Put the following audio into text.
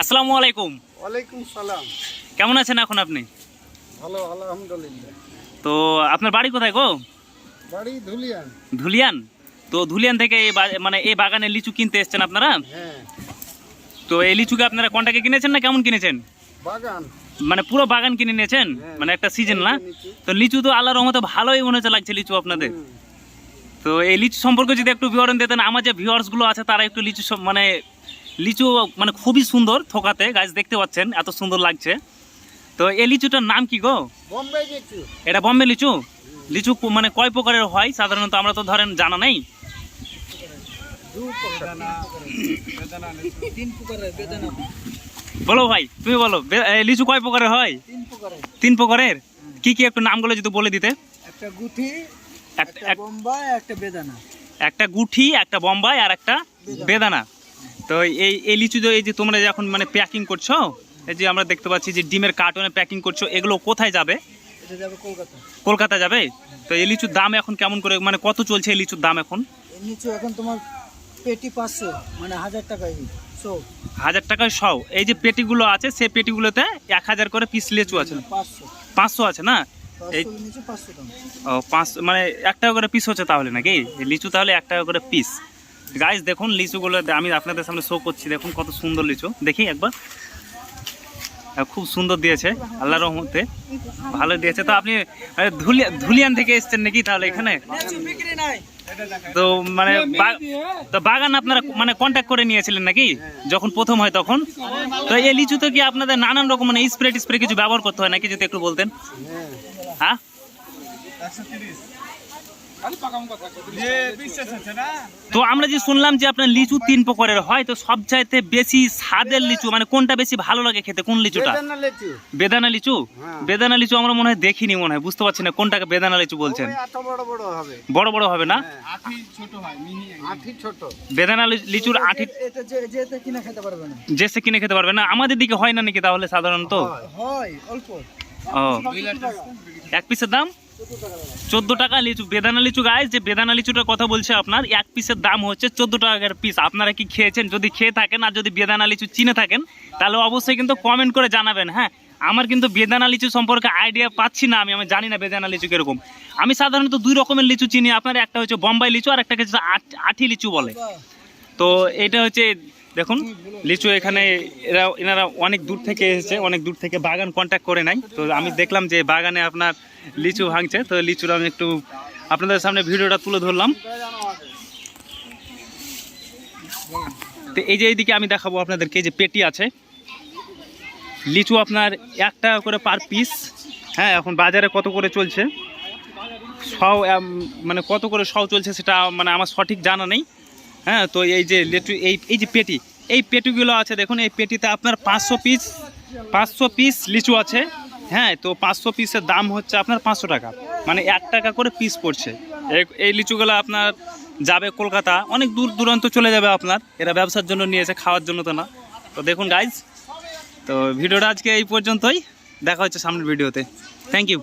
আসসালামু আলাইকুম। ওয়ালাইকুম সালাম। কেমন আছেন এখন আপনি? ভালো আলহামদুলিল্লাহ। তো আপনার বাড়ি কোথায় গো? বাড়ি ধুলিয়ান। ধুলিয়ান? তো ধুলিয়ান থেকে এই মানে এই বাগানে লিচু কিনতে এসছেন আপনারা? হ্যাঁ। তো এই লিচুকে আপনারা কন্টাকে কিনেছেন না কেমন কিনেছেন? বাগান। মানে পুরো বাগান কিনে নিয়েছেন? হ্যাঁ। মানে একটা সিজন না? তো লিচু তো আল্লাহর রহমতে ভালোই মনে হচ্ছে লাগছে লিচু আপনাদের। তো এই লিচু সম্পর্কে যদি একটু বিবরণ দিতেন আমার যে ভিউয়ার্সগুলো আছে তারা একটু লিচু মানে লিচু মানে খুবই সুন্দর থোকাতে। গাছ দেখতে পাচ্ছেন এত সুন্দর লাগছে। তো এই লিচুটার নাম কি গো? বোম্বে লিচু। এটা বম্বে লিচু? লিচু মানে কয় প্রকারের হয়? সাধারণত আমরা তো ধরেন জানা নেই। বলো ভাই তুমি বলো লিচু কয় প্রকারের হয়? তিন প্রকারের। তিন প্রকারের? কি কি একটু নামগুলো যদি বলে দিতে। একটা গুঠি একটা এক- বোম্বাই একটা বেদানা। একটা গুঠি একটা বম্বাই আর একটা বেদানা। তো এই এই লিচু এই যে তোমরা এখন মানে প্যাকিং করছ এই যে আমরা দেখতে পাচ্ছি যে ডিমের কার্টনে প্যাকিং করছ এগুলো কোথায় যাবে? কলকাতা। কলকাতা যাবে? তো এই লিচুর দাম এখন কেমন করে মানে কত চলছে এই লিচুর দাম এখন? নিচে এখন তোমার পেটি পাঁচশো মানে হাজার টাকা সো হাজার টাকায় সও এই যে পেটিগুলো আছে সেই পেটিগুলোতে এক হাজার করে পিস লিচু আছে। পাঁচশো। আছে না? এই ও পাঁচ মানে এক টাকা করে পিস হচ্ছে তাহলে নাকি? লিচু তাহলে এক টাকা করে পিস গাইস দেখুন লিচুগুলো, আমি আপনাদের সামনে শো করছি। দেখুন কত সুন্দর লিচু। দেখি একবার। খুব সুন্দর দিয়েছে আল্লাহ রহমতে। ভালো দিয়েছে। তো আপনি ধুলিয়া ধুলিয়ান থেকে এসেছেন নাকি তাহলে এখানে? তো মানে তো বাগান আপনারা মানে কন্ট্যাক্ট করে নিয়েছিলেন নাকি? যখন প্রথম হয় তখন? তো এই লিচুতে কি আপনাদের নানান রকম মানে স্প্রে টিস্প্রে কিছু ব্যবহার করতে হয় নাকি যদি একটু বলতেন? হ্যাঁ। তো আমরা যে শুনলাম যে আপনার লিচু তিন প্রকারের হয় তো সব চাইতে বেশি স্বাদের লিচু মানে কোনটা বেশি ভালো লাগে খেতে? কোন লিচুটা? বেদানা লিচু। বেদানা লিচু? হ্যাঁ। আমরা মনে হয় দেখিনি মনে হয় বুঝতে পারছি না কোনটাকে বেদানা লিচু বলছেন। বড় বড় হবে। বড় বড় হবে না? হ্যাঁ। বেদানা লিচুর আঠি যে যেতে কিনা খেতে পারবে না। জেসে কিনে খেতে পারবে না। আমাদের দিকে হয় না নাকি তাহলে সাধারণত? হয়। হয় এক পিসের দাম? চোদ্দ টাকা লিচু। বেদানা লিচু গাছ যে বেদানা লিচুটার কথা বলছে আপনার, এক পিসের দাম হচ্ছে চোদ্দ টাকার পিস আপনারা কি খেয়েছেন? যদি খেয়ে থাকেন আর যদি বেদানা লিচু চিনে থাকেন, তাহলে অবশ্যই কিন্তু কমেন্ট করে জানাবেন হ্যাঁ? আমার কিন্তু বেদানা লিচু সম্পর্কে আইডিয়া পাচ্ছি না আমি আমি জানি না বেদানা লিচু কীরকম। আমি সাধারণত দুই রকমের লিচু চিনি আপনার, একটা হচ্ছে বোম্বাই লিচু আর একটা হচ্ছে আঠি লিচু বলে। তো এটা হচ্ছে দেখুন, লিচু এখানে এরা, এনারা অনেক দূর থেকে এসেছে, অনেক দূর থেকে বাগান কন্ট্যাক্ট করে নাই। তো আমি দেখলাম যে বাগানে আপনার লিচু ভাঙছে, তো লিচুর আমি একটু আপনাদের সামনে ভিডিওটা তুলে ধরলাম। তো এই যে এইদিকে আমি দেখাবো আপনাদেরকে যে পেটি আছে। লিচু আপনার এক টাকা করে পার পিস হ্যাঁ এখন বাজারে কত করে চলছে? সও মানে কত করে সও চলছে সেটা মানে আমার সঠিক জানা নেই। হ্যাঁ তো এই যে লেটু এই এই যে পেটি, এই পেটিগুলো আছে, দেখুন, এই পেটিতে আপনার পাঁচশো পিস পাঁচশো পিস লিচু আছে। হ্যাঁ তো পাঁচশো পিসের দাম হচ্ছে আপনার পাঁচশো টাকা। মানে এক টাকা করে পিস পড়ছে। এই- লিচুগুলো আপনার যাবে কলকাতা, অনেক দূর দূরান্ত চলে যাবে আপনার। এরা ব্যবসার জন্য নিয়েছে, খাওয়ার জন্য তো না। তো দেখুন গাইজ তো ভিডিওটা আজকে এই পর্যন্তই। দেখা হচ্ছে সামনের ভিডিওতে। Thank you